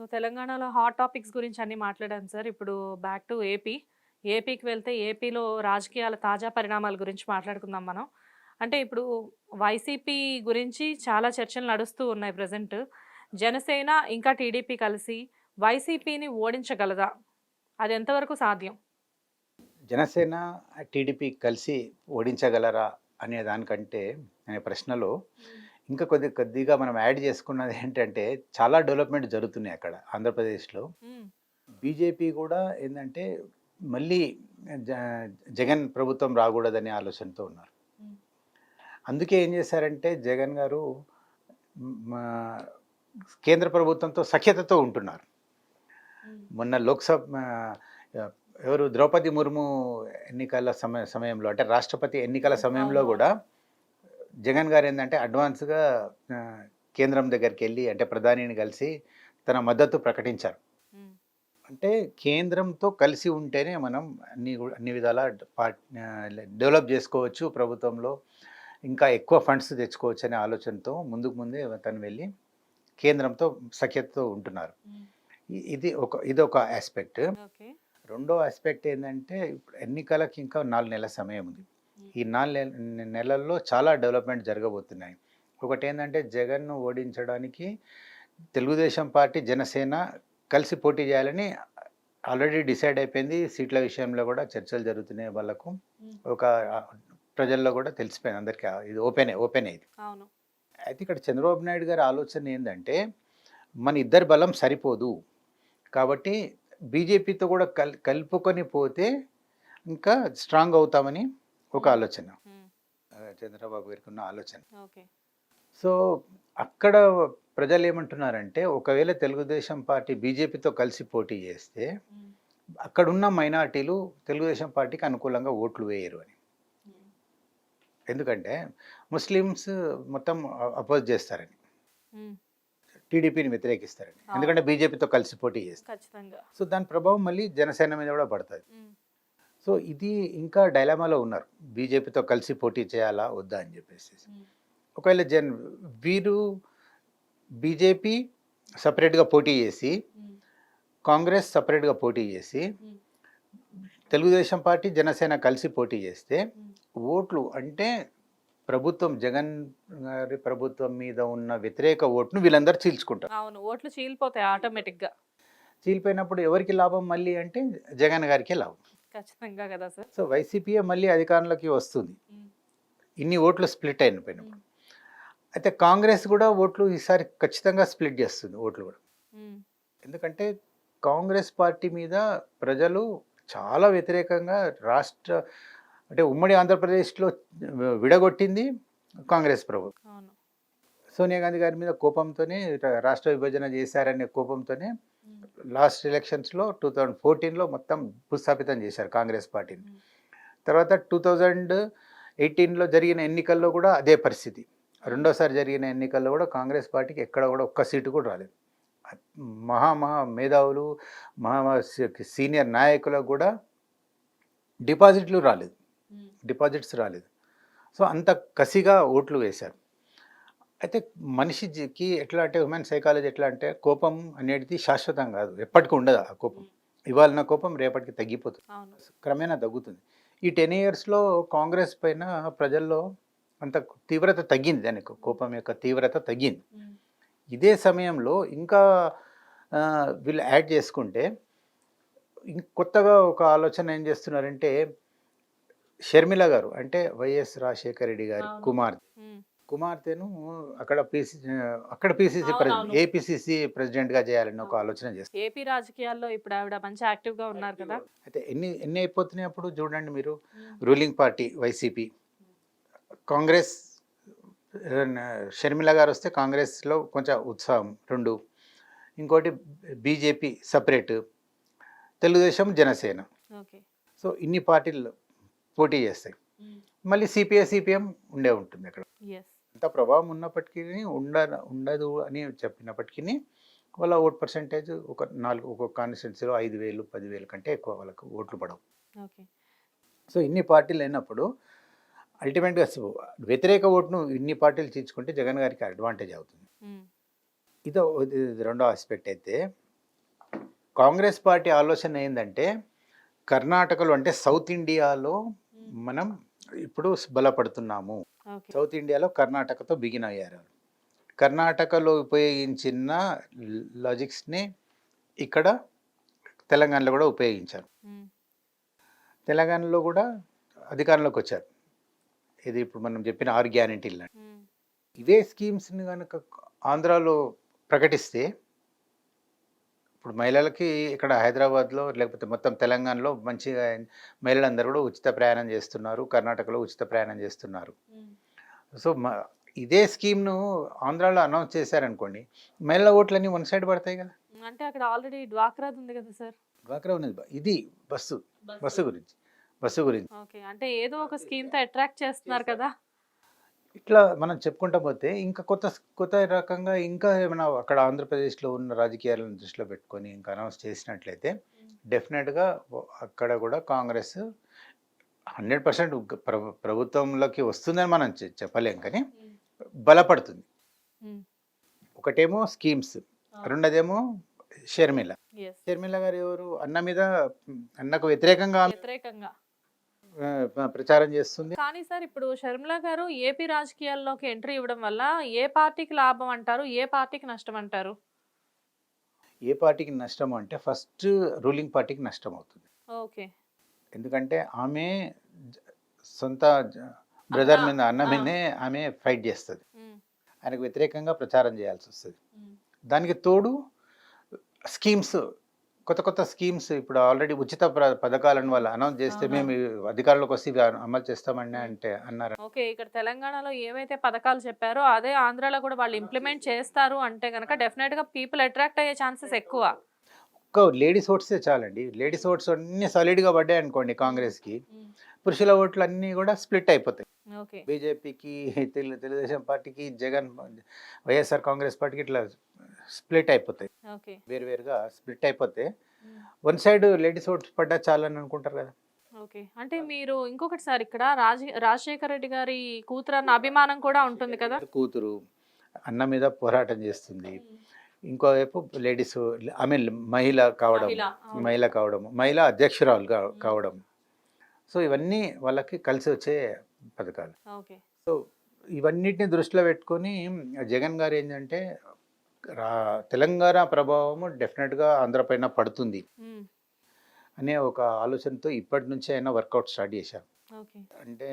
So తెలంగాణలో hot topics గురించి అన్ని మాట్లాడాం సార్. ఇప్పుడు బ్యాక్ టు ఏపీ. ఏపీకి వెళ్తే ఏపీలో రాజకీయాల తాజా పరిణామాల గురించి మాట్లాడుకుందాం మనం. అంటే ఇప్పుడు వైసీపీ గురించి చాలా చర్చలు నడుస్తూ ఉన్నాయి ప్రజెంట్. జనసేన ఇంకా టీడీపీ కలిసి వైసీపీని ఓడించగలదా? అది ఎంతవరకు సాధ్యం? జనసేన టీడీపీ కలిసి ఓడించగలరా అనే దానికంటే అనే ప్రశ్నలో ఇంకా కొద్ది కొద్దిగా మనం యాడ్ చేసుకున్నది ఏంటంటే చాలా డెవలప్మెంట్ జరుగుతున్నాయి అక్కడ ఆంధ్రప్రదేశ్లో. బీజేపీ కూడా ఏంటంటే మళ్ళీ జగన్ ప్రభుత్వం రాకూడదనే ఆలోచనతో ఉన్నారు. అందుకే ఏం చేశారంటే జగన్ గారు కేంద్ర ప్రభుత్వంతో సఖ్యతతో ఉంటున్నారు. మొన్న లోక్సభ ఎవరు ద్రౌపది ముర్ము ఎన్నికల సమయ సమయంలో అంటే రాష్ట్రపతి ఎన్నికల సమయంలో. కూడా జగన్ గారు ఏంటంటే అడ్వాన్స్గా కేంద్రం దగ్గరికి వెళ్ళి అంటే ప్రధానిని కలిసి తన మద్దతు ప్రకటించారు. అంటే కేంద్రంతో కలిసి ఉంటేనే మనం అన్ని కూడా- అన్ని విధాల డెవలప్ చేసుకోవచ్చు ప్రభుత్వంలో. ఇంకా ఎక్కువ ఫండ్స్ తెచ్చుకోవచ్చు అనే ఆలోచనతో ముందుకు ముందే తను వెళ్ళి కేంద్రంతో సఖ్యతతో ఉంటున్నారు. ఇది ఒక ఇది ఒక ఆస్పెక్ట్. రెండో ఆస్పెక్ట్ ఏంటంటే ఇప్పుడు ఎన్నికలకి ఇంకా నాలుగు నెలల సమయం ఉంది. ఈ నాలుగు నెల- నెలల్లో చాలా డెవలప్మెంట్ జరగబోతున్నాయి. ఒకటి ఏంటంటే జగన్ను ఓడించడానికి తెలుగుదేశం పార్టీ జనసేన కలిసి పోటీ చేయాలని ఆల్రెడీ డిసైడ్ అయిపోయింది. సీట్ల విషయంలో కూడా చర్చలు జరుగుతున్నాయి వాళ్ళకు. ఒక ప్రజల్లో కూడా తెలిసిపోయింది అందరికీ. ఇది ఓపెనే ఓపెన్ ఇది. అయితే ఇక్కడ చంద్రబాబు నాయుడు గారి ఆలోచన ఏంటంటే మన ఇద్దరి బలం సరిపోదు. కాబట్టి బీజేపీతో కూడా కల్ కలుపుకొని పోతే ఇంకా స్ట్రాంగ్ అవుతామని ఒక ఆలోచన. చంద్రబాబు గారికి ఉన్న ఆలోచన. సో అక్కడ ప్రజలు ఏమంటున్నారంటే ఒకవేళ తెలుగుదేశం పార్టీ బీజేపీతో కలిసి పోటీ చేస్తే. అక్కడున్న మైనార్టీలు తెలుగుదేశం పార్టీకి అనుకూలంగా ఓట్లు వేయరు అని. ఎందుకంటే ముస్లిమ్స్ మొత్తం అపోజ్ చేస్తారని. టీడీపీని వ్యతిరేకిస్తారని. ఎందుకంటే బీజేపీతో కలిసి పోటీ చేస్తారు. సో దాని ప్రభావం మళ్ళీ జనసేన మీద కూడా పడుతుంది. సో ఇది ఇంకా డైలామాలో ఉన్నారు బీజేపీతో కలిసి పోటీ చేయాలా వద్దా అని చెప్పేసి. ఒకవేళ జన్ వీరు బీజేపీ సపరేట్గా పోటీ చేసి. కాంగ్రెస్ సపరేట్గా పోటీ చేసి. తెలుగుదేశం పార్టీ జనసేన కలిసి పోటీ చేస్తే. ఓట్లు అంటే ప్రభుత్వం జగన్ గారి ప్రభుత్వం మీద ఉన్న వ్యతిరేక ఓటును వీళ్ళందరూ చీల్చుకుంటారు అవును ఓట్లు చీలిపోతాయి ఆటోమేటిక్గా చీలిపోయినప్పుడు ఎవరికి లాభం మళ్ళీ అంటే జగన్ గారికి లాభం ఖచ్చితంగా కదా సార్ సో వైసీపీఏ మళ్ళీ అధికారంలోకి వస్తుంది. ఇన్ని ఓట్లు స్ప్లిట్ అయిపోయినప్పుడు అయితే కాంగ్రెస్ కూడా ఓట్లు ఈసారి ఖచ్చితంగా స్ప్లిట్ చేస్తుంది ఓట్లు కూడా. ఎందుకంటే కాంగ్రెస్ పార్టీ మీద ప్రజలు చాలా వ్యతిరేకంగా రాష్ట్ర అంటే ఉమ్మడి ఆంధ్రప్రదేశ్లో విడగొట్టింది కాంగ్రెస్ ప్రభుత్వం సోనియా గాంధీ గారి మీద కోపంతోనే రాష్ట్ర విభజన చేశారనే కోపంతోనే. లాస్ట్ ఎలక్షన్స్లో టూ థౌజండ్ ఫోర్టీన్లో మొత్తం భూస్థాపితం చేశారు కాంగ్రెస్ పార్టీని. తర్వాత టూ థౌజండ్ ఎయిటీన్లో జరిగిన ఎన్నికల్లో కూడా అదే పరిస్థితి. రెండోసారి జరిగిన ఎన్నికల్లో కూడా కాంగ్రెస్ పార్టీకి ఎక్కడ కూడా ఒక్క సీటు కూడా రాలేదు. మహా మహా మేధావులు మహా మహా సీ- సీనియర్ నాయకులకు కూడా డిపాజిట్లు రాలేదు. డిపాజిట్స్ రాలేదు. సో అంత కసిగా ఓట్లు వేశారు. అయితే మనిషికి ఎట్లా అంటే హ్యూమన్ సైకాలజీ ఎట్లా అంటే కోపం అనేది శాశ్వతం కాదు. ఎప్పటికీ ఉండదు ఆ కోపం. ఇవాళ నా కోపం రేపటికి తగ్గిపోతుంది. క్రమేణా తగ్గుతుంది. ఈ టెన్ ఇయర్స్లో కాంగ్రెస్ పైన ప్రజల్లో అంత తీవ్రత తగ్గింది దానికి. కోపం యొక్క తీవ్రత తగ్గింది. ఇదే సమయంలో ఇంకా వీళ్ళు యాడ్ చేసుకుంటే కొత్తగా ఒక ఆలోచన ఏం చేస్తున్నారంటే షర్మిల గారు అంటే వైఎస్ రాజశేఖర రెడ్డి గారి. కుమార్తె. కుమార్తెను అక్కడ పిసి అక్కడ పిసిసి ప్రెసిడెంట్. ఏపీసీసీ ప్రెసిడెంట్గా చేయాలని ఒక ఆలోచన చేస్తారు. ఏపీ రాజకీయాల్లో ఇప్పుడు ఆవిడ మంచి యాక్టివ్గా ఉన్నారు కదా. అయితే ఎన్ని ఎన్ని అయిపోతున్నాయి అప్పుడు చూడండి మీరు. Ruling party YCP. Congress Sharmila garu వస్తే కాంగ్రెస్లో కొంచెం ఉత్సాహం రెండు. ఇంకోటి BJP separate. Telugu Desam Janasena. Okay. So ఇన్ని పార్టీలు పోటీ చేస్తాయి. మళ్ళీ సిపిఐ సిపిఎం ఉండే ఉంటుంది అక్కడ. ఎస్ అంత ప్రభావం ఉన్నప్పటికీ ఉండ ఉండదు అని చెప్పినప్పటికీ వాళ్ళ ఓట్ పర్సంటేజ్ ఒక నాలుగు ఒక కాన్స్టిట్యున్సీలో ఐదు వేలు పదివేలు కంటే ఎక్కువ వాళ్ళకు ఓట్లు పడవు. ఓకే. సో ఇన్ని పార్టీలు అయినప్పుడు అల్టిమేట్గా వ్యతిరేక ఓటును ఇన్ని పార్టీలు చీల్చుకుంటే జగన్ గారికి అడ్వాంటేజ్ అవుతుంది. ఇదో ఇది రెండో ఆస్పెక్ట్ అయితే కాంగ్రెస్ పార్టీ ఆలోచన ఏంటంటే కర్ణాటకలో అంటే సౌత్ ఇండియాలో మనం ఇప్పుడు బలపడుతున్నాము. సౌత్ ఇండియాలో కర్ణాటకతో బిగిన్ అయ్యారు. కర్ణాటకలో ఉపయోగించిన లాజిక్స్ని ఇక్కడ తెలంగాణలో కూడా ఉపయోగించారు. తెలంగాణలో కూడా అధికారంలోకి వచ్చారు. ఇది ఇప్పుడు మనం చెప్పిన ఆరు గ్యారంటీలు ఇదే స్కీమ్స్ని కనుక ఆంధ్రాలో ప్రకటిస్తే ఇప్పుడు మహిళలకి ఇక్కడ హైదరాబాద్లో లేకపోతే మొత్తం తెలంగాణలో మంచిగా మహిళలందరూ కూడా ఉచిత ప్రయాణం చేస్తున్నారు. కర్ణాటకలో ఉచిత ప్రయాణం చేస్తున్నారు. సో ఇదే స్కీమ్ను ఆంధ్రాలో అనౌన్స్ చేశారనుకోండి మహిళల ఓట్లన్నీ వన్ సైడ్ పడతాయి కదా? అంటే అక్కడ ఆల్రెడీ డ్వాక్రాది ఉంది కదా సార్? డ్వాక్రా ఉన్నది ఇది బస్సు. బస్సు. గురించి. బస్సు గురించి. ఓకే. అంటే ఏదో ఒక స్కీమ్తో అట్రాక్ట్ చేస్తున్నారు కదా? ఇట్లా మనం చెప్పుకుంటా పోతే ఇంకా కొత్త కొత్త రకంగా ఇంకా ఏమైనా అక్కడ ఆంధ్రప్రదేశ్లో ఉన్న రాజకీయాలను దృష్టిలో పెట్టుకొని ఇంకా అనౌన్స్ చేసినట్లయితే డెఫినెట్గా అక్కడ కూడా కాంగ్రెస్ హండ్రెడ్ పర్సెంట్ ప్రభుత్వంలోకి వస్తుందని మనం చెప్పలేం కానీ బలపడుతుంది. ఒకటేమో స్కీమ్స్ రెండోదేమో షర్మిల. షర్మిల గారు ఎవరు? అన్న మీద అన్నకు వ్యతిరేకంగా వ్యతిరేకంగా. ప్రచారం చేస్తుంది. కానీ సార్ ఇప్పుడు షర్మిల గారు ఏపీ రాజకీయాల్లోకి ఎంట్రీ ఇవ్వడం వల్ల ఏ పార్టీకి లాభం అంటారు? ఏ పార్టీకి నష్టం అంటారు? ఏ పార్టీకి నష్టం అంటే ఫస్ట్ రూలింగ్ పార్టీకి నష్టం అవుతుంది. ఓకే. ఎందుకంటే ఆమె సొంత బ్రదర్ మీద అన్న ఆ. మీదనే ఆమె ఫైట్ చేస్తుంది. ఆయనకు వ్యతిరేకంగా ప్రచారం చేయాల్సి వస్తుంది. దానికి తోడు స్కీమ్స్ కొత్త కొత్త స్కీమ్స్ ఇప్పుడు ఆల్రెడీ ఉచిత పథకాలను వాళ్ళు అనౌన్స్ చేస్తే. మేము అధికారంలోకి వస్తే ఇవి అమలు చేస్తామని అంటే అన్నారు. ఓకే ఇక్కడ తెలంగాణలో ఏవైతే పథకాలు చెప్పారో అదే ఆంధ్రాలో కూడా వాళ్ళు ఇంప్లిమెంట్ చేస్తారు అంటే కనుక డెఫినెట్గా పీపుల్ అట్రాక్ట్ అయ్యే ఛాన్సెస్ ఎక్కువ. ఒక్క లేడీస్ ఓట్సే చాలండి. లేడీస్ ఓట్స్ అన్ని సాలిడ్గా పడ్డాయి అనుకోండి కాంగ్రెస్కి. పురుషుల ఓట్లు అన్నీ కూడా స్ప్లిట్ అయిపోతాయి. బీజేపీకి తెలుగు తెలుగుదేశం పార్టీకి జగన్ వైఎస్ఆర్ కాంగ్రెస్ పార్టీకి ఇట్లా స్ప్లిట్ అయిపోతాయి. ఓకే. వేరు వేరుగా స్ప్లిట్ అయిపోతే వన్ సైడ్ లేడీస్ ఓట్స్ పడ్డా చాలని అనుకుంటారు కదా. ఓకే. అంటే మీరు ఇంకొకటి సార్ ఇక్కడ రాజ రాజశేఖర రెడ్డి గారి కూతురు అన్న అభిమానం కూడా ఉంటుంది కదా? కూతురు అన్న మీద పోరాటం చేస్తుంది. ఇంకోవైపు లేడీస్ ఐ మీన్ మహిళ కావడం మహిళ, కావడం మహిళ అధ్యక్షురాలు కావడం. సో ఇవన్నీ వాళ్ళకి కలిసి వచ్చే పథకాలు. ఓకే. సో ఇవన్నిటిని దృష్టిలో పెట్టుకొని జగన్ గారు ఏంటంటే తెలంగాణ ప్రభావము డెఫినెట్గా ఆంధ్రపైన పడుతుంది. అనే ఒక ఆలోచనతో ఇప్పటి నుంచే అయినా వర్కౌట్ స్టార్ట్ చేశాం ఓకే. అంటే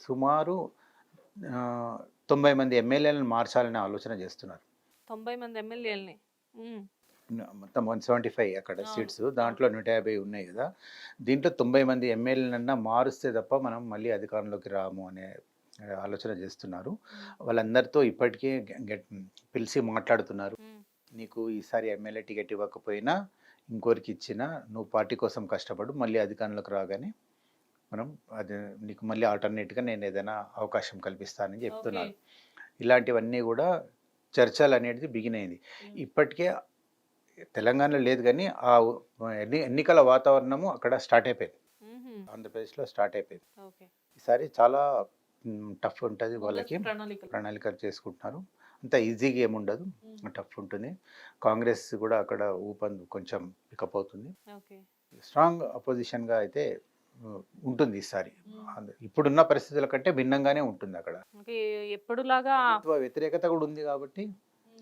సుమారు తొంభై మంది ఎమ్మెల్యేలను మార్చాలనే ఆలోచన చేస్తున్నారు. తొంభై మంది ఎమ్మెల్యేలని. మొత్తం వన్ సెవెంటీ ఫైవ్ అక్కడ. సీట్స్. దాంట్లో నూట యాభై ఉన్నాయి కదా. దీంట్లో తొంభై మంది ఎమ్మెల్యేలన్నా మారుస్తే తప్ప మనం మళ్ళీ అధికారంలోకి రాము అనే ఆలోచన చేస్తున్నారు. వాళ్ళందరితో ఇప్పటికే పిలిచి మాట్లాడుతున్నారు. నీకు ఈసారి ఎమ్మెల్యే టికెట్ ఇవ్వకపోయినా ఇంకోరికి ఇచ్చినా నువ్వు పార్టీ కోసం కష్టపడు మళ్ళీ అధికారంలోకి రాగానే మనం అది నీకు మళ్ళీ ఆల్టర్నేట్గా నేను ఏదైనా అవకాశం కల్పిస్తానని చెప్తున్నారు. ఇలాంటివన్నీ కూడా చర్చలు అనేది బిగిన్ అయింది. ఇప్పటికే తెలంగాణలో లేదు కానీ ఆ ఎన్ని ఎన్నికల వాతావరణము అక్కడ స్టార్ట్ అయిపోయింది. ఆంధ్రప్రదేశ్లో స్టార్ట్ అయిపోయింది. ఈసారి చాలా టఫ్ ఉంటుంది వాళ్ళకి. ప్రణాళికలు. ప్రణాళిక చేసుకుంటున్నారు. అంత ఈజీగా ఏముండదు టఫ్ ఉంటుంది. కాంగ్రెస్ కూడా అక్కడ ఊపందు కొంచెం పికప్ అవుతుంది స్ట్రాంగ్ అపోజిషన్గా అయితే ఉంటుంది ఈసారి. ఇప్పుడున్న పరిస్థితుల కంటే భిన్నంగానే ఉంటుంది అక్కడ. ఎప్పుడులాగా వ్యతిరేకత కూడా ఉంది కాబట్టి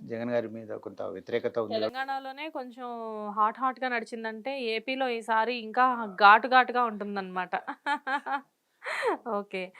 జగన్ గారి మీద కొంత వ్యతిరేకత ఉంది. తెలంగాణలోనే కొంచెం హాట్ హాట్గా నడిచిందంటే ఏపీలో ఈసారి ఇంకా ఘాటు ఘాటుగా ఉంటుందన్నమాట. ఓకే.